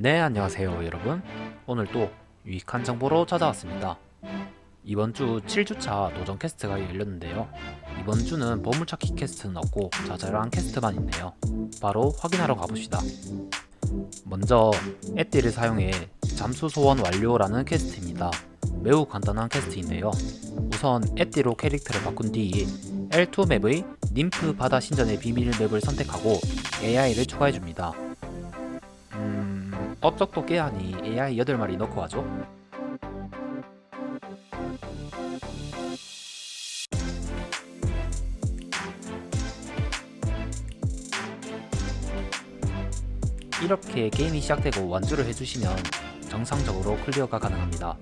네, 안녕하세요, 여러분. 오늘 또 유익한 정보로 찾아왔습니다. 이번 주 7주차 도전 퀘스트가 열렸는데요. 이번 주는 보물찾기 퀘스트는 없고 자잘한 퀘스트만 있네요. 바로 확인하러 가봅시다. 먼저 에띠를 사용해 잠수 소원 완료라는 퀘스트입니다. 매우 간단한 퀘스트인데요. 우선 에띠로 캐릭터를 바꾼 뒤 L2 맵의 님프 바다 신전의 비밀 맵을 선택하고 AI를 추가해줍니다. 음, 업적도 깨하니 AI 8마리 넣고 하죠. 이렇게 게임이 시작되고 완주를 해주시면 정상적으로 클리어가 가능합니다.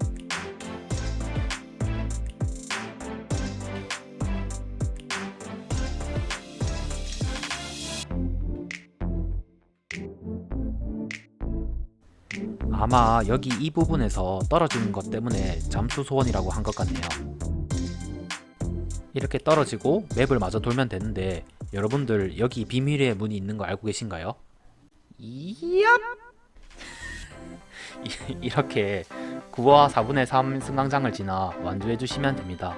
아마 여기 이 부분에서 떨어지는 것 때문에 잠수 소원이라고 한 것 같네요. 이렇게 떨어지고 맵을 마저 돌면 되는데 여러분들 여기 비밀의 문이 있는 거 알고 계신가요? 이얍! 이- 이렇게 9와 4분의 3 승강장을 지나 완주해 주시면 됩니다.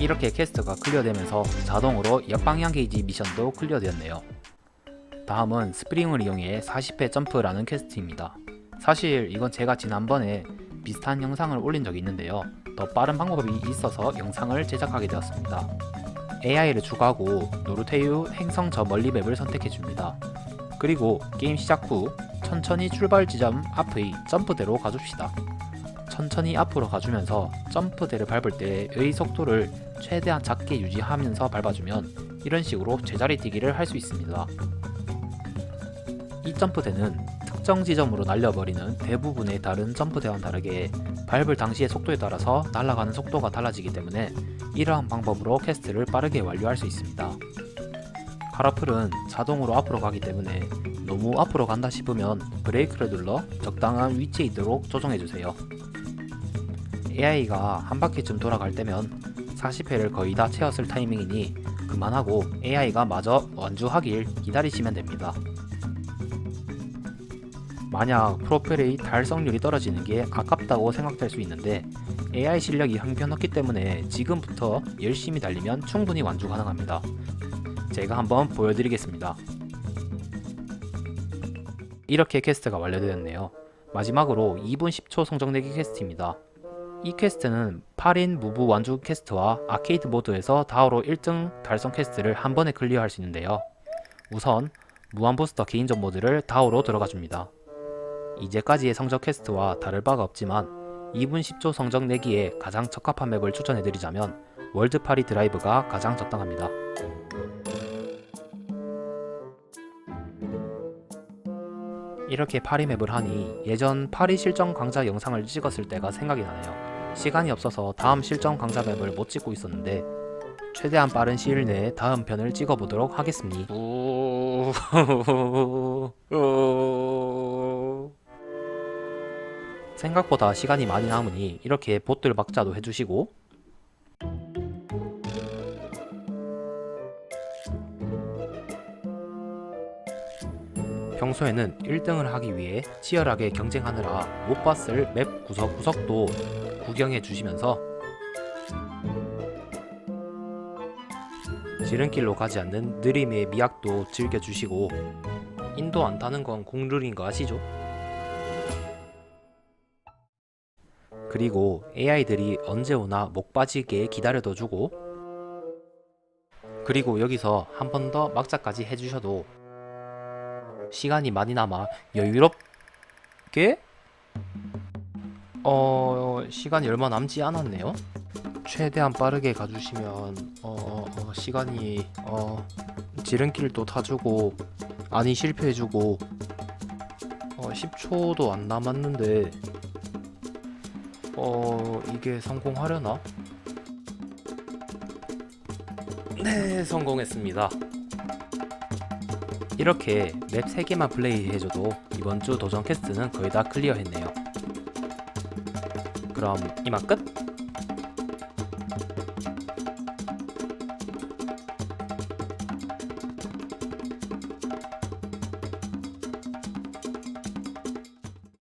이렇게 퀘스트가 클리어되면서 자동으로 역방향 게이지 미션도 클리어되었네요. 다음은 스프링을 이용해 40회 점프라는 퀘스트입니다. 사실 이건 제가 지난번에 비슷한 영상을 올린 적이 있는데요. 더 빠른 방법이 있어서 영상을 제작하게 되었습니다. AI를 추가하고 노르테유 행성 저 멀리 맵을 선택해줍니다. 그리고 게임 시작 후 천천히 출발 지점 앞의 점프대로 가줍시다. 천천히 앞으로 가주면서 점프대를 밟을 때의 속도를 최대한 작게 유지하면서 밟아주면 이런 식으로 제자리 뛰기를 할 수 있습니다. 이 점프대는 특정 지점으로 날려버리는 대부분의 다른 점프대와는 다르게 밟을 당시의 속도에 따라서 날아가는 속도가 달라지기 때문에 이러한 방법으로 퀘스트를 빠르게 완료할 수 있습니다. 카라플은 자동으로 앞으로 가기 때문에 너무 앞으로 간다 싶으면 브레이크를 눌러 적당한 위치에 있도록 조정해주세요. AI가 한 바퀴쯤 돌아갈 때면 40회를 거의 다 채웠을 타이밍이니 그만하고 AI가 마저 완주하길 기다리시면 됩니다. 만약 프로펠의 달성률이 떨어지는 게 아깝다고 생각될 수 있는데 AI 실력이 형편없기 때문에 지금부터 열심히 달리면 충분히 완주 가능합니다. 제가 한번 보여드리겠습니다. 이렇게 퀘스트가 완료되었네요. 마지막으로 2분 10초 성적 내기 퀘스트입니다. 이 퀘스트는 8인 무부 완주 퀘스트와 아케이드 모드에서 다우로 1등 달성 퀘스트를 한 번에 클리어할 수 있는데요. 우선 무한부스터 개인전 모드를 다우로 들어가 줍니다. 이제까지의 성적 퀘스트와 다를 바가 없지만 2분 10초 성적 내기에 가장 적합한 맵을 추천해드리자면 월드파리 드라이브가 가장 적당합니다. 이렇게 파리 맵을 하니 예전 파리 실전 강좌 영상을 찍었을 때가 생각이 나네요. 시간이 없어서 다음 실전 강좌 맵을 못 찍고 있었는데 최대한 빠른 시일 내에 다음 편을 찍어보도록 하겠습니다. 생각보다 시간이 많이 남으니 이렇게 보틀 박자도 해주시고 평소에는 1등을 하기 위해 치열하게 경쟁하느라 못 봤을 맵 구석 구석도 구경해 주시면서 지름길로 가지 않는 느림의 미학도 즐겨주시고 인도 안 타는 건 공룰인 거 아시죠? 그리고 AI들이 언제 오나 목 빠지게 기다려둬 주고 그리고 여기서 한 번 더 막자까지 해주셔도 시간이 많이 남아 여유롭게 어 시간이 얼마 남지 않았네요. 최대한 빠르게 가주시면 어, 어, 시간이 어 지름길도 타주고 아니 실패해주고 어 10초도 안 남았는데 어 이게 성공하려나? 네 성공했습니다. 이렇게 맵 3개만 플레이해줘도 이번 주 도전 퀘스트는 거의 다 클리어했네요. 그럼 이만 끝!